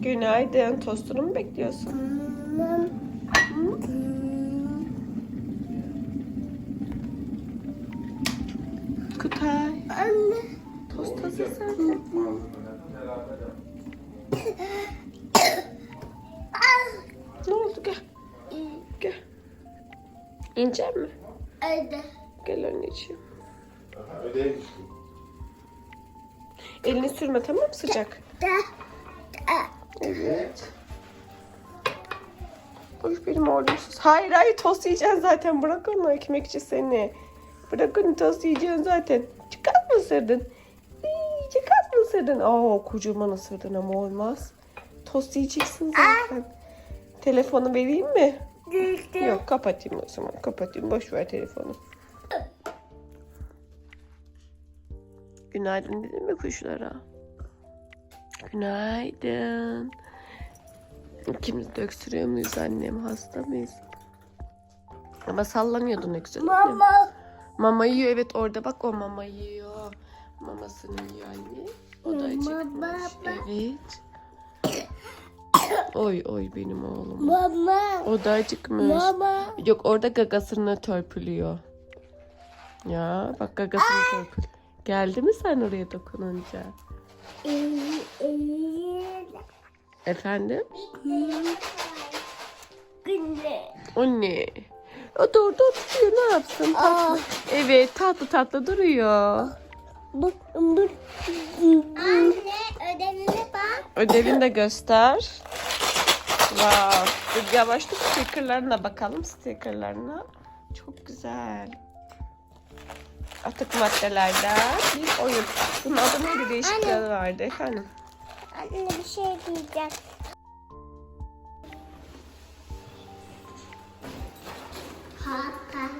Günaydın. Tostunu mu bekliyorsun? Kutay. Anne. Tost hazır zaten. Ne oldu gel. Gel. İnecek mi? Hadi. Gel anneciğim. Elini sürme tamam mı sıcak? Da. Evet. Oy benim oğlumsuz. Hayır hayır tost yiyeceksin zaten. Bırak onu ekmekçi seni. Bırak onu tost yiyeceksin zaten. Çıkart mı ısırdın? İyi, Çıkart mı ısırdın? Aa kocaman ısırdın ama olmaz. Tost yiyeceksin zaten. Telefonu vereyim mi? Düştü. Yok kapatayım o zaman. Kapatayım. Boş ver telefonu. Günaydın dedim mi kuşlara? Günaydın. İkimiz de öksürüyor muyuz annem? Hasta mıyız? Ama sallanıyordun öksürük. Mama. Mama yiyor evet orada bak o mama yiyor. Mamasını yiyor anne. O da acıkmış. Evet. Oy oy benim oğlum. Mama. O da acıkmış. Mama. Yok orada gagasını törpülüyor. Ya bak gagasını törpül. Geldi mi sen oraya dokununca? Efendim? Günde. O ne? O da orada oturuyor ne yapsın? Aa. Evet tatlı tatlı duruyor. Bak, bak. Anne ödevine bak. Ödevini de göster. Wow. Yavaşça stickerlarına bakalım stickerlarına. Çok güzel. Atık maddelerden bir oyun. Bunun adı neydi? Değişik bir Anne. adı vardı efendim. Anne bir şey diyeceğim. Hakan.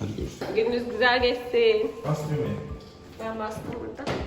Hadi görüşürüz. Gününüz güzel geçsin. Bas düğmeyi. Ben bastım burada.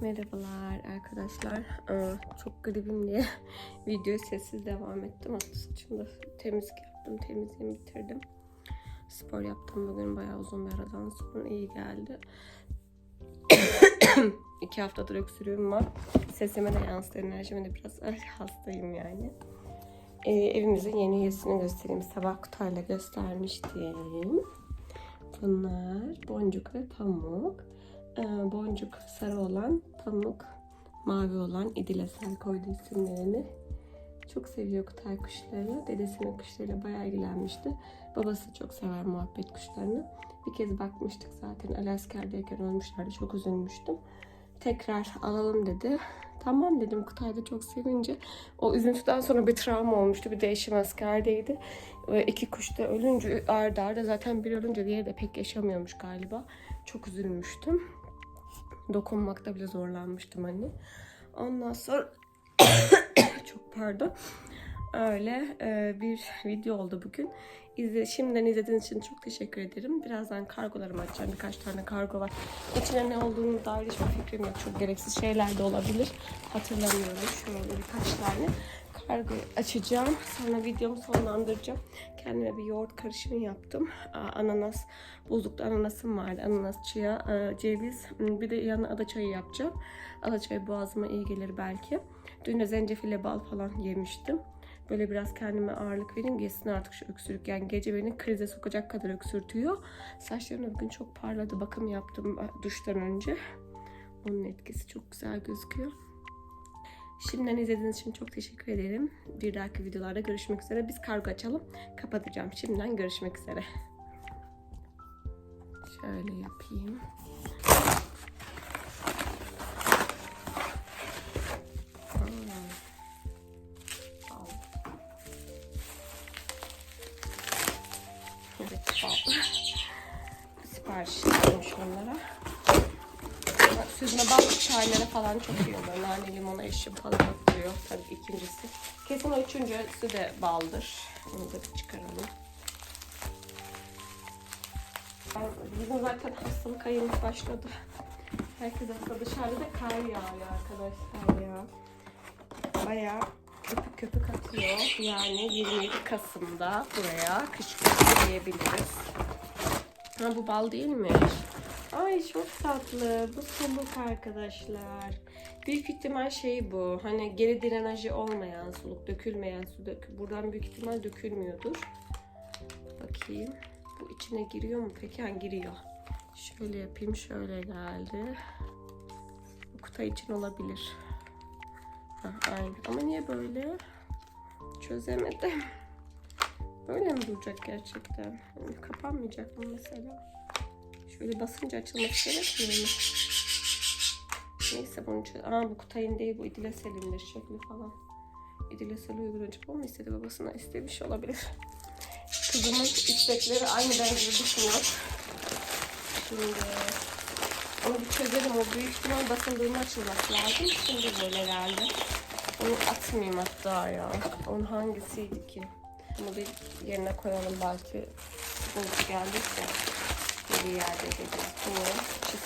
Merhabalar arkadaşlar. Aa, çok gribim diye videoyu sessiz devam ettim. Hatta saçımda temizlik yaptım. Temizliğimi bitirdim. Spor yaptım bugün bayağı uzun bir aradan sonra iyi geldi. İki haftadır öksürüğüm var. Sesime de yansıdı. Enerjime de biraz ay, hastayım yani. Ee, evimizin yeni üyesini göstereyim. Sabah Kutay'la göstermiştim. Bunlar boncuk ve pamuk. Ee, boncuk sarı olan, pamuk mavi olan İdilesel koydu isimlerini. Çok seviyor Kutay kuşlarını. Dedesinin kuşlarıyla bayağı ilgilenmişti. Babası çok sever muhabbet kuşlarını. Bir kez bakmıştık zaten. Ali askerdeyken ölmüşlerdi. Çok üzülmüştüm. Tekrar alalım dedi. Tamam dedim Kutay da çok sevince. O üzüntüden sonra bir travma olmuştu. Bir de eşim askerdeydi. Ve iki kuş da ölünce arda arda zaten bir ölünce diğeri de pek yaşamıyormuş galiba. Çok üzülmüştüm. Dokunmakta bile zorlanmıştım hani. Ondan sonra çok pardon. Öyle e, bir video oldu bugün. İzle, şimdiden izlediğiniz için çok teşekkür ederim. Birazdan kargolarımı açacağım. Birkaç tane kargo var. İçine ne olduğunu dair hiçbir fikrim yok. Çok gereksiz şeyler de olabilir. Hatırlamıyorum. Şöyle birkaç tane kargo açacağım. Sonra videomu sonlandıracağım. Kendime bir yoğurt karışımı yaptım. Ananas, buzlukta ananasım vardı. Ananas, chia, ceviz. Bir de yanına ada çayı yapacağım. Ada çayı boğazıma iyi gelir belki. Dün de zencefille bal falan yemiştim. Böyle biraz kendime ağırlık vereyim geçsin artık şu öksürük. Yani gece beni krize sokacak kadar öksürtüyor. Saçlarım bugün çok parladı. Bakım yaptım duştan önce. Onun etkisi çok güzel gözüküyor. Şimdiden izlediğiniz için çok teşekkür ederim. Bir dahaki videolarda görüşmek üzere. Biz kargo açalım. Kapatacağım. Şimdiden görüşmek üzere. Şöyle yapayım. Çaylara falan çok iyi oluyor. Nane limona eşim falan oturuyor. Tabii ikincisi. Kesin o üçüncüsü de baldır. Onu da bir çıkaralım. Bizim zaten hastalık ayımız başladı. Herkes hasta. Dışarıda da kar yağıyor arkadaşlar ya. Bayağı köpük köpük atıyor. Yani 27 Kasım'da buraya kışkırtma diyebiliriz. Ha bu bal değilmiş. Ay çok tatlı. Bu soluk arkadaşlar. Büyük ihtimal şey bu. Hani geri drenajı olmayan soluk, dökülmeyen su. Dök Buradan büyük ihtimal dökülmüyordur. Bakayım. Bu içine giriyor mu peki? Ha giriyor. Şöyle yapayım. Şöyle geldi. Bu kutu için olabilir. Ha, aynı. Ama niye böyle? Çözemedim. Böyle mi duracak gerçekten? Kapanmayacak mı mesela? Şöyle basınca açılması gerekmiyor mu? Neyse bunu çöz... Aa bu Kutay'ın değil bu İdile Selin'dir şekli falan. İdile Selin uygulayacak o mu istedi babasına istemiş olabilir. Kızımın istekleri aynı ben gibi düşünüyor. Şimdi onu bir çözelim. O büyük ihtimal basıldığında açılması lazım. Şimdi böyle geldi. Onu atmayayım hatta ya. Onun hangisiydi ki? Bunu bir yerine koyalım belki. Bulup geldiyse bir yerde gideceğiz. Bu çiz.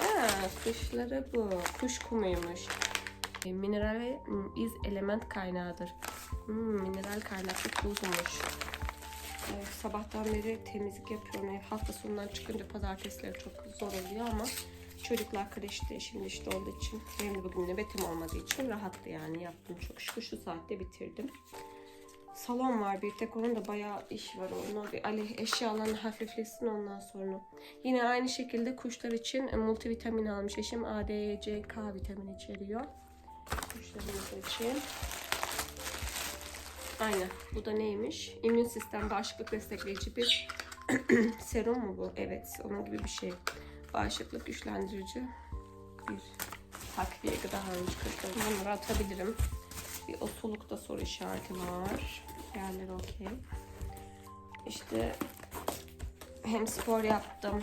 Ha, kuşları bu. Kuş kumuymuş. E, mineral ve iz element kaynağıdır. Hmm, mineral kaynaklı tuzmuş. Evet, sabahtan beri temizlik yapıyorum. Ev hafta sonundan çıkınca pazartesileri çok zor oluyor ama çocuklar kreşte şimdi işte olduğu için benim de bugün nöbetim olmadığı için rahattı yani yaptım çok şükür şu saatte bitirdim. Salon var bir tek onun da bayağı iş var onun bir Ali eşyalarını hafiflesin ondan sonra. Yine aynı şekilde kuşlar için e, multivitamin almış eşim A, D, C, K vitamini içeriyor. Kuşlarımız için. Aynen. Bu da neymiş? İmmün sistem bağışıklık destekleyici bir serum mu bu? Evet. Onun gibi bir şey. Bağışıklık güçlendirici bir takviye gıda almış kuşlarım. Bunları atabilirim. Bir o solukta soru işareti var. Yerleri okey. İşte hem spor yaptım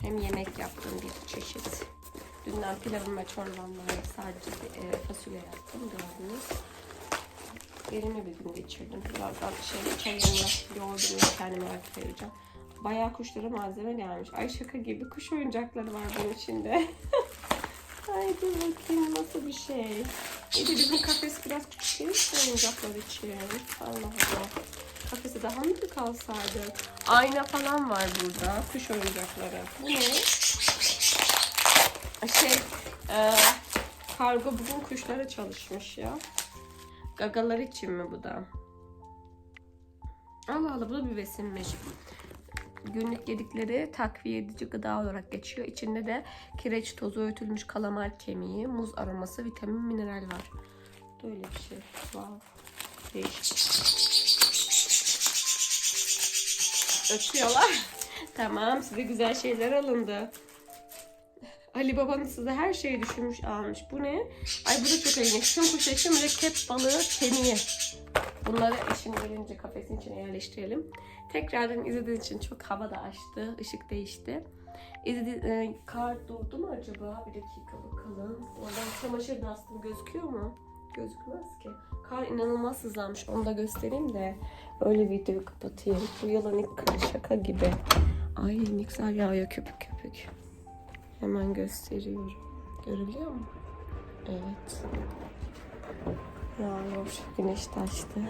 hem yemek yaptım bir çeşit. Dünden pilavım ve çorbam var. Sadece e, fasulye yaptım gördünüz. Verimli bir gün geçirdim. Birazdan şey çayımla yoğurdumla kendime vakit vereceğim. Bayağı kuşlara malzeme gelmiş. Ay şaka gibi kuş oyuncakları var bunun içinde. Ay dur bakayım nasıl bir şey. İyi de bizim kafes biraz küçük değil mi oyuncaklar için? Allah Allah. Kafese daha mı büyük alsaydık? Ayna falan var burada. Kuş oyuncakları. Bu ne? Şey, e, kargo bugün kuşlara çalışmış ya. Gagalar için mi bu da? Allah Allah bu da bir besinmiş. Günlük yedikleri takviye edici gıda olarak geçiyor. İçinde de kireç tozu, öğütülmüş kalamar kemiği, muz aroması, vitamin, mineral var. Böyle bir şey. Wow. Değişik. Öpüyorlar. tamam size güzel şeyler alındı. Ali babanız size her şeyi düşünmüş almış. Bu ne? Ay bu da çok ilginç. Tüm kuş eti mürekkep balığı kemiği. Bunları eşim gelince kafesin içine yerleştirelim. Tekrardan izlediğiniz için çok hava da açtı. ışık değişti. İzledi, e, kar durdu mu acaba? Bir dakika bakalım. Oradan çamaşır da astım gözüküyor mu? Gözükmez ki. Kar inanılmaz hızlanmış. Onu da göstereyim de öyle videoyu kapatayım. Bu yılan ilk şaka gibi. Ay ne güzel yağıyor köpük köpük. Hemen gösteriyorum. Görülüyor mu? Evet. Yağıyor. Güneş de açtı.